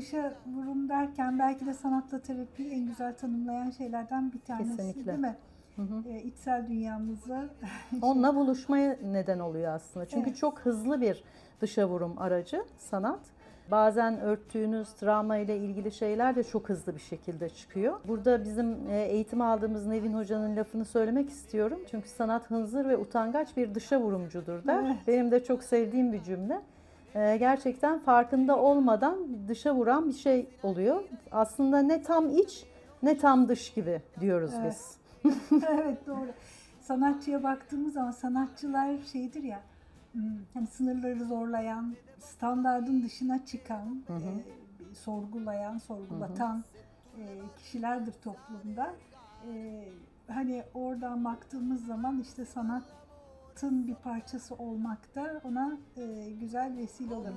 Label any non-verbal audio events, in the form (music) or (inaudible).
dışa vurum derken belki de sanatla terapiyi en güzel tanımlayan şeylerden bir tanesi Kesinlikle. değil mi? Hı hı. E, içsel dünyamızla (laughs) Onunla buluşmaya neden oluyor aslında. Çünkü Evet. çok hızlı bir dışa vurum aracı sanat. Bazen örttüğünüz travma ile ilgili şeyler de çok hızlı bir şekilde çıkıyor. Burada bizim e, eğitim aldığımız Nevin Hoca'nın lafını söylemek istiyorum. Çünkü sanat hınzır ve utangaç bir dışa vurumcudur der. Evet. Benim de çok sevdiğim bir cümle. E, Gerçekten farkında olmadan dışa vuran bir şey oluyor. Aslında ne tam iç ne tam dış gibi diyoruz Evet. biz. (laughs) (laughs) evet doğru. Sanatçıya baktığımız zaman sanatçılar şeydir ya hmm, hani sınırları zorlayan, standardın dışına çıkan, e, sorgulayan, sorgulatan e, kişilerdir toplumda. E, hani oradan baktığımız zaman işte sanatın bir parçası olmak da ona e, güzel vesile olur.